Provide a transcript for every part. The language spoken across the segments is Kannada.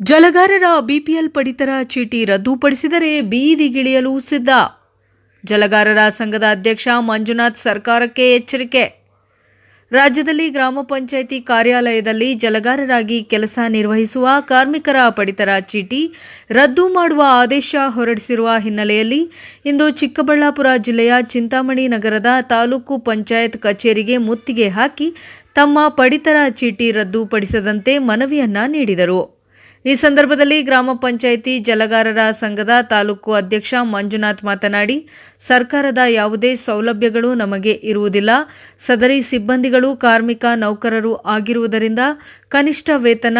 ಜಲಗಾರರ ಬಿಪಿಎಲ್ ಪಡಿತರ ಚೀಟಿ ರದ್ದುಪಡಿಸಿದರೆ ಬೀದಿಗಿಳಿಯಲು ಸಿದ್ಧ. ಜಲಗಾರರ ಸಂಘದ ಅಧ್ಯಕ್ಷ ಮಂಜುನಾಥ್ ಸರ್ಕಾರಕ್ಕೆ ಎಚ್ಚರಿಕೆ. ರಾಜ್ಯದಲ್ಲಿ ಗ್ರಾಮ ಪಂಚಾಯಿತಿ ಕಾರ್ಯಾಲಯದಲ್ಲಿ ಜಲಗಾರರಾಗಿ ಕೆಲಸ ನಿರ್ವಹಿಸುವ ಕಾರ್ಮಿಕರ ಪಡಿತರ ಚೀಟಿ ರದ್ದು ಮಾಡುವ ಆದೇಶ ಹೊರಡಿಸಿರುವ ಹಿನ್ನೆಲೆಯಲ್ಲಿ ಇಂದು ಚಿಕ್ಕಬಳ್ಳಾಪುರ ಜಿಲ್ಲೆಯ ಚಿಂತಾಮಣಿ ನಗರದ ತಾಲೂಕು ಪಂಚಾಯತ್ ಕಚೇರಿಗೆ ಮುತ್ತಿಗೆ ಹಾಕಿ ತಮ್ಮ ಪಡಿತರ ಚೀಟಿ ರದ್ದುಪಡಿಸದಂತೆ ಮನವಿಯನ್ನ ನೀಡಿದರು. ಈ ಸಂದರ್ಭದಲ್ಲಿ ಗ್ರಾಮ ಪಂಚಾಯಿತಿ ಜಲಗಾರರ ಸಂಘದ ತಾಲೂಕು ಅಧ್ಯಕ್ಷ ಮಂಜುನಾಥ್ ಮಾತನಾಡಿ, ಸರ್ಕಾರದ ಯಾವುದೇ ಸೌಲಭ್ಯಗಳು ನಮಗೆ ಇರುವುದಿಲ್ಲ. ಸದರಿ ಸಿಬ್ಬಂದಿಗಳು, ಕಾರ್ಮಿಕ ನೌಕರರು ಆಗಿರುವುದರಿಂದ ಕನಿಷ್ಠ ವೇತನ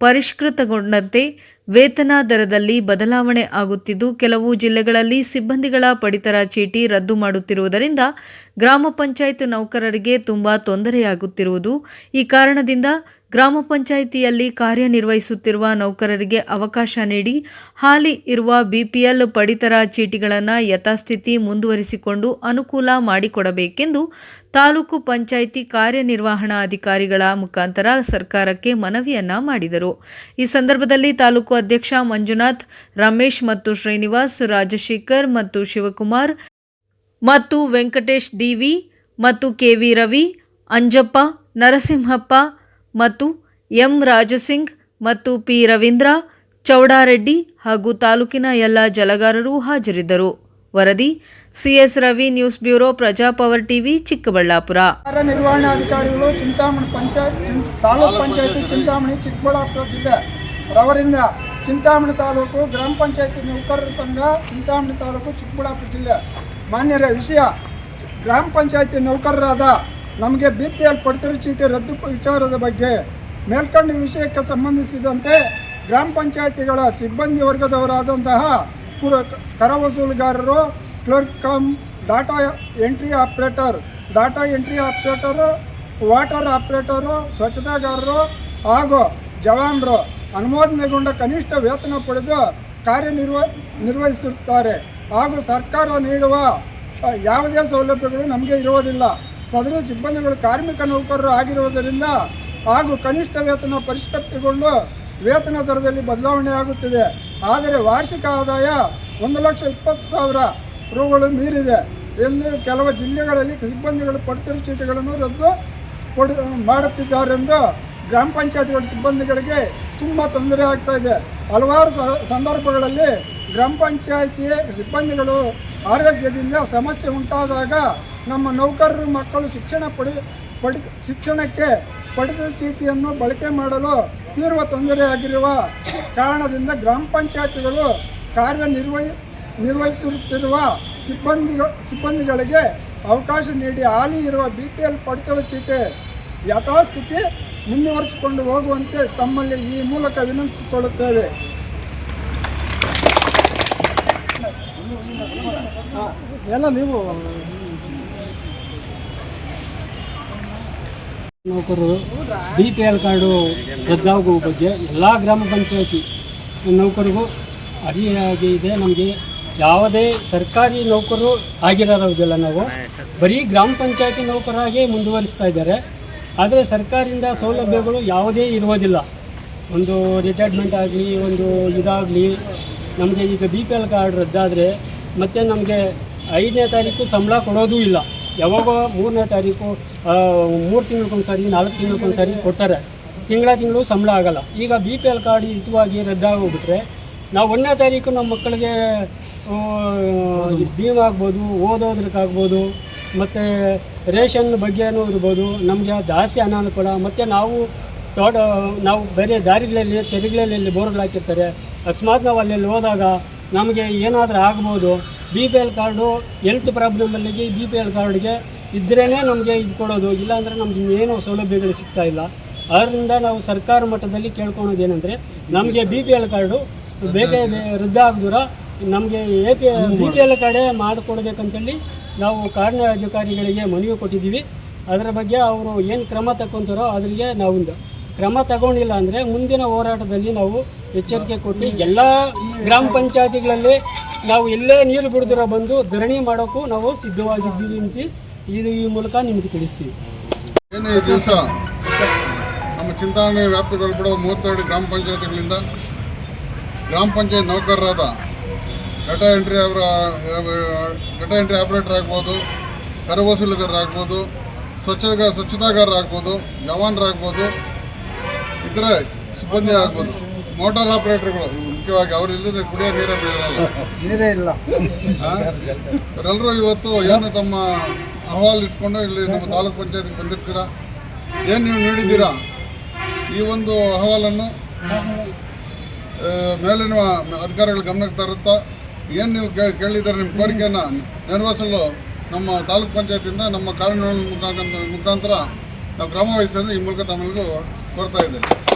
ಪರಿಷ್ಕೃತಗೊಂಡಂತೆ ವೇತನ ದರದಲ್ಲಿ ಬದಲಾವಣೆ ಆಗುತ್ತಿದ್ದು, ಕೆಲವು ಜಿಲ್ಲೆಗಳಲ್ಲಿ ಸಿಬ್ಬಂದಿಗಳ ಪಡಿತರ ಚೀಟಿ ರದ್ದು ಮಾಡುತ್ತಿರುವುದರಿಂದ ಗ್ರಾಮ ಪಂಚಾಯತ್ ನೌಕರರಿಗೆ ತುಂಬಾ ತೊಂದರೆಯಾಗುತ್ತಿರುವುದು. ಈ ಕಾರಣದಿಂದ ಗ್ರಾಮ ಪಂಚಾಯಿತಿಯಲ್ಲಿ ಕಾರ್ಯನಿರ್ವಹಿಸುತ್ತಿರುವ ನೌಕರರಿಗೆ ಅವಕಾಶ ನೀಡಿ ಹಾಲಿ ಇರುವ ಬಿಪಿಎಲ್ ಪಡಿತರ ಚೀಟಿಗಳನ್ನು ಯಥಾಸ್ಥಿತಿ ಮುಂದುವರಿಸಿಕೊಂಡು ಅನುಕೂಲ ಮಾಡಿಕೊಡಬೇಕೆಂದು ತಾಲೂಕು ಪಂಚಾಯಿತಿ ಕಾರ್ಯನಿರ್ವಹಣಾಧಿಕಾರಿಗಳ ಮುಖಾಂತರ ಸರ್ಕಾರಕ್ಕೆ ಮನವಿಯನ್ನ ಮಾಡಿದರು. ಈ ಸಂದರ್ಭದಲ್ಲಿ ತಾಲೂಕು ಅಧ್ಯಕ್ಷ ಮಂಜುನಾಥ್, ರಮೇಶ್ ಮತ್ತು ಶ್ರೀನಿವಾಸ್, ರಾಜಶೇಖರ್ ಮತ್ತು ಶಿವಕುಮಾರ್ ಮತ್ತು ವೆಂಕಟೇಶ್ ಡಿವಿ ಮತ್ತು ಕೆವಿ ರವಿ, ಅಂಜಪ್ಪ, ನರಸಿಂಹಪ್ಪ ಮತ್ತು ಎಂ ರಾಜಸಿಂಗ್ ಮತ್ತು ಪಿ ರವೀಂದ್ರ, ಚೌಡಾರೆಡ್ಡಿ ಹಾಗೂ ತಾಲೂಕಿನ ಎಲ್ಲ ಜಲಗಾರರು ಹಾಜರಿದ್ದರು. ವರದಿ, CS Ravi news bureau Praja Power TV, Chikkaballapura. ಕಾರ್ಯನಿರ್ವಹಣಾಧಿಕಾರಿಗಳು Chintamani panchayat taluk ಪಂಚಾಯತಿ ಚಿಂತಾಮಣಿ, ಚಿಕ್ಕಬಳ್ಳಾಪುರ ಜಿಲ್ಲೆ. ರವರಿಂದ ಚಿಂತಾಮಣಿ ತಾಲೂಕು ಗ್ರಾಮ ಪಂಚಾಯತಿ ನೌಕರರ ಸಂಘ, ಚಿಂತಾಮಣಿ ತಾಲೂಕು ಚಿಕ್ಕಬಳ್ಳಾಪುರ ಜಿಲ್ಲೆ. ಮಾನ್ಯರ ವಿಷಯ, ಗ್ರಾಮ ಪಂಚಾಯತಿ ನೌಕರರಾದ ನಮಗೆ ಬಿ ಪಿ ಎಲ್ ಪಡಿತರ ಚೀಟಿ ರದ್ದು ವಿಚಾರದ ಬಗ್ಗೆ ಮೇಲ್ಕಂಡ ವಿಷಯಕ್ಕೆ ಸಂಬಂಧಿಸಿದಂತೆ ಗ್ರಾಮ ಪಂಚಾಯತಿಗಳ ಸಿಬ್ಬಂದಿ ವರ್ಗದವರಾದಂತಹ ಪುರ ಕರ ವಸೂಲುಗಾರರು, clerk cum, data entry operator, data entry operator, water operator, ಸ್ವಚ್ಛತಾಗಾರರು ಹಾಗೂ ಜವಾನರು ಅನುಮೋದನೆಗೊಂಡ ಕನಿಷ್ಠ ವೇತನ ಪಡೆದು ಕಾರ್ಯನಿರ್ವ ನಿರ್ವಹಿಸುತ್ತಾರೆ. ಹಾಗೂ ಸರ್ಕಾರ ನೀಡುವ ಯಾವುದೇ ಸೌಲಭ್ಯಗಳು ನಮಗೆ ಇರುವುದಿಲ್ಲ. ಸದರಿ ಸಿಬ್ಬಂದಿಗಳು ಕಾರ್ಮಿಕ ನೌಕರರು ಆಗಿರುವುದರಿಂದ ಹಾಗೂ ಕನಿಷ್ಠ ವೇತನ ಪರಿಷ್ಕೃತಗೊಂಡು ವೇತನ ದರದಲ್ಲಿ ಬದಲಾವಣೆ ಆಗುತ್ತಿದೆ. ಆದರೆ ವಾರ್ಷಿಕ ಆದಾಯ ಒಂದು ಲಕ್ಷ ಇಪ್ಪತ್ತು ಸಾವಿರ ರುಗಳು ಮೀರಿದೆ ಎಂದು ಕೆಲವು ಜಿಲ್ಲೆಗಳಲ್ಲಿ ಸಿಬ್ಬಂದಿಗಳು ಪಡಿತರ ಚೀಟಿಗಳನ್ನು ರದ್ದು ಕೊಡು, ಮಾಡುತ್ತಿದ್ದಾರೆಂದು ಗ್ರಾಮ ಪಂಚಾಯತ್ಗಳ ಸಿಬ್ಬಂದಿಗಳಿಗೆ ತುಂಬ ತೊಂದರೆ ಆಗ್ತಾ ಇದೆ. ಹಲವಾರು ಸಂದರ್ಭಗಳಲ್ಲಿ ಗ್ರಾಮ ಪಂಚಾಯತಿಯ ಸಿಬ್ಬಂದಿಗಳು ಆರೋಗ್ಯದಿಂದ ಸಮಸ್ಯೆ ಉಂಟಾದಾಗ ನಮ್ಮ ನೌಕರರು, ಮಕ್ಕಳು ಶಿಕ್ಷಣ ಪಡಿ ಪಡಿ, ಶಿಕ್ಷಣಕ್ಕೆ ಪಡಿತರ ಚೀಟಿಯನ್ನು ಬಳಕೆ ಮಾಡಲು ತೀವ್ರ ತೊಂದರೆಯಾಗಿರುವ ಕಾರಣದಿಂದ ಗ್ರಾಮ ಪಂಚಾಯತಿಗಳು ಕಾರ್ಯನಿರ್ವಹಿ, ನಿರ್ವಹಿಸುತ್ತಿರುವ ಸಿಬ್ಬಂದಿ ಸಿಬ್ಬಂದಿಗಳಿಗೆ ಅವಕಾಶ ನೀಡಿ ಹಾಲಿ ಇರುವ ಬಿ ಪಿ ಎಲ್ ಪಡಿತರ ಚೀಟಿ ಯಥಾಸ್ಥಿತಿ ಮುಂದುವರಿಸಿಕೊಂಡು ಹೋಗುವಂತೆ ತಮ್ಮಲ್ಲಿ ಈ ಮೂಲಕ ವಿನಂತಿಸಿಕೊಳ್ಳುತ್ತೇವೆ. ಎಲ್ಲ ನೀವು ನೌಕರರು ಬಿ ಪಿ ಎಲ್ ಕಾರ್ಡು ರದ್ದಾಗುವ ಬಗ್ಗೆ ಎಲ್ಲ ಗ್ರಾಮ ಪಂಚಾಯತಿ ನೌಕರಿಗೂ ಅರಿಯಾಗಿ ಇದೆ. ನಮಗೆ ಯಾವುದೇ ಸರ್ಕಾರಿ ನೌಕರರು ಆಗಿರೋದಿಲ್ಲ ನಾವು. ಬರೀ ಗ್ರಾಮ ಪಂಚಾಯತಿ ನೌಕರಾಗಿ ಮುಂದುವರಿಸ್ತಾ ಇದ್ದಾರೆ. ಆದರೆ ಸರ್ಕಾರದಿಂದ ಸೌಲಭ್ಯಗಳು ಯಾವುದೇ ಇರುವುದಿಲ್ಲ. ಒಂದು ರಿಟೈರ್ಮೆಂಟ್ ಆಗಲಿ, ಒಂದು ಇದಾಗಲಿ ನಮಗೆ ಈಗ ಬಿ ಪಿ ಎಲ್ ಕಾರ್ಡ್ ರದ್ದಾದರೆ ಮತ್ತು ನಮಗೆ ಐದನೇ ತಾರೀಕು ಸಂಬಳ ಕೊಡೋದೂ ಇಲ್ಲ. ಯಾವಾಗೋ ಮೂರನೇ ತಾರೀಕು ಮೂರು ತಿಂಗಳಿಗೊಂದ್ಸರಿ, ನಾಲ್ಕು ತಿಂಗಳಿಗೊಂದ್ಸರಿ ಕೊಡ್ತಾರೆ. ತಿಂಗಳ ತಿಂಗಳು ಸಂಬಳ ಆಗಲ್ಲ. ಈಗ ಬಿ ಪಿ ಎಲ್ ಕಾರ್ಡ್ ಹಿತವಾಗಿ ರದ್ದಾಗೋಗ್ಬಿಟ್ರೆ ನಾವು ಒಂದನೇ ತಾರೀಕು ನಮ್ಮ ಮಕ್ಕಳಿಗೆ ಭೀಮ್ ಆಗ್ಬೋದು ಓದೋದ್ರಕ್ಕಾಗ್ಬೋದು, ಮತ್ತು ರೇಷನ್ ಬಗ್ಗೆನೂ ಇರ್ಬೋದು, ನಮಗೆ ಜಾಸ್ತಿ ಅನಾನುಕೂಲ, ಮತ್ತು ನಾವು ತೋಟ, ನಾವು ಬೇರೆ ದಾರಿಗಳಲ್ಲಿ ತೆರಿಗೆಗಳಲ್ಲಿ ಬೋರ್ಗಳು ಹಾಕಿರ್ತಾರೆ. ಅಕಸ್ಮಾತ್ ನಾವು ಅಲ್ಲೆಲ್ಲಿ ಹೋದಾಗ ನಮಗೆ ಏನಾದರೂ ಆಗ್ಬೋದು B P L card health ಪ್ರಾಬ್ಲಮಲ್ಲಿಗೆ B P L ಕಾರ್ಡ್ಗೆ ಇದ್ರೇ ನಮಗೆ ಇದು ಕೊಡೋದು, ಇಲ್ಲಾಂದರೆ ನಮ್ಗೆ ಇನ್ನೇನು ಸೌಲಭ್ಯಗಳು ಸಿಗ್ತಾ ಇಲ್ಲ. ಅದರಿಂದ ನಾವು ಸರ್ಕಾರ ಮಟ್ಟದಲ್ಲಿ ಕೇಳ್ಕೊಳೋದು ಏನಂದರೆ, ನಮಗೆ ಬಿ ಪಿ ಎಲ್ ಕಾರ್ಡು ಬೇಗ ವೃದ್ಧಾಬ್ದೂರ ನಮಗೆ A P B P L ಕಾರ್ಡೇ ಮಾಡಿಕೊಡ್ಬೇಕಂತೇಳಿ ನಾವು ಕಾರ್ಯಾಧಿಕಾರಿಗಳಿಗೆ ಮನವಿ ಕೊಟ್ಟಿದ್ದೀವಿ. ಅದರ ಬಗ್ಗೆ ಅವರು ಏನು ಕ್ರಮ ತಗೊತಾರೋ ಅದರಿಗೆ ನಾವು ಕ್ರಮ ತಗೊಂಡಿಲ್ಲ ಅಂದರೆ ಮುಂದಿನ ಹೋರಾಟದಲ್ಲಿ ನಾವು ಎಚ್ಚರಿಕೆ ಕೊಟ್ಟು ಎಲ್ಲ ಗ್ರಾಮ ಪಂಚಾಯತಿಗಳಲ್ಲಿ ನಾವು ಎಲ್ಲೇ ನೀರು ಬಿಡದಿರೋ ಬಂದು ಧರಣಿ ಮಾಡೋಕ್ಕೂ ನಾವು ಸಿದ್ಧವಾಗಿದ್ದೀವಿ ಅಂತ ಇದು ಈ ಮೂಲಕ ನಿಮಗೆ ತಿಳಿಸ್ತೀವಿ. ಏನೇ ದಿವಸ ನಮ್ಮ ಚಿಂತಾಮಣಿ ವ್ಯಾಪ್ತಿಗೊಳಪಡುವ ಮೂವತ್ತೆರಡು ಗ್ರಾಮ ಪಂಚಾಯತಿಗಳಿಂದ ಗ್ರಾಮ ಪಂಚಾಯತ್ ನೌಕರರಾದ ಡಾಟಾ ಎಂಟ್ರಿ ಅವರ ಡಾಟಾ ಎಂಟ್ರಿ ಆಪರೇಟರ್ ಆಗ್ಬೋದು ಕರ ವಸೂಲಿಗಾರರಾಗ್ಬೋದು ಸ್ವಚ್ಛಗ ಸ್ವಚ್ಛತಾಗಾರರಾಗ್ಬೋದು ಜವಾನರಾಗ್ಬೋದು ಇತರ ಸಿಬ್ಬಂದಿ ಆಗ್ಬೋದು. ಮೋಟಾರ್ ಆಪರೇಟರ್ಗಳು ಮುಖ್ಯವಾಗಿ ಅವ್ರು ಇಲ್ಲದೆ ಕುಡಿಯೋ ನೀರೇ ಬೀಳಲ್ಲ ನೀರೇ ಇಲ್ಲ. ಇವರೆಲ್ಲರೂ ಇವತ್ತು ಏನು ತಮ್ಮ ಅಹವಾಲು ಇಟ್ಕೊಂಡು ಇಲ್ಲಿ ನಮ್ಮ ತಾಲೂಕ್ ಪಂಚಾಯತ್ಗೆ ಬಂದಿರ್ತೀರಾ? ಏನು ನೀವು ನೀಡಿದ್ದೀರಾ ಈ ಒಂದು ಅಹವಾಲನ್ನು? ಮೇಲಿನ ಅಧಿಕಾರಿಗಳ ಗಮನಕ್ಕೆ ತರುತ್ತಾ? ಏನು ನೀವು ಕೇ- ಕೇಳಿದ್ದಾರೆ ನಿಮ್ಮ ಕೋರಿಕೆಯನ್ನು? ನೆರವೇರಿಸಲು ನಮ್ಮ ತಾಲೂಕ್ ಪಂಚಾಯತಿಂದ ನಮ್ಮ ಕಾರ್ಯನಿರ್ವಹಣೆ ಮುಖಾಂತರ ನಾವು ಕ್ರಮ ವಹಿಸಲು ಈ ಮೂಲಕ ತಮ್ಮಲ್ಲಿಗೂ ಕೊಡ್ತಾ ಇದ್ದೇನೆ.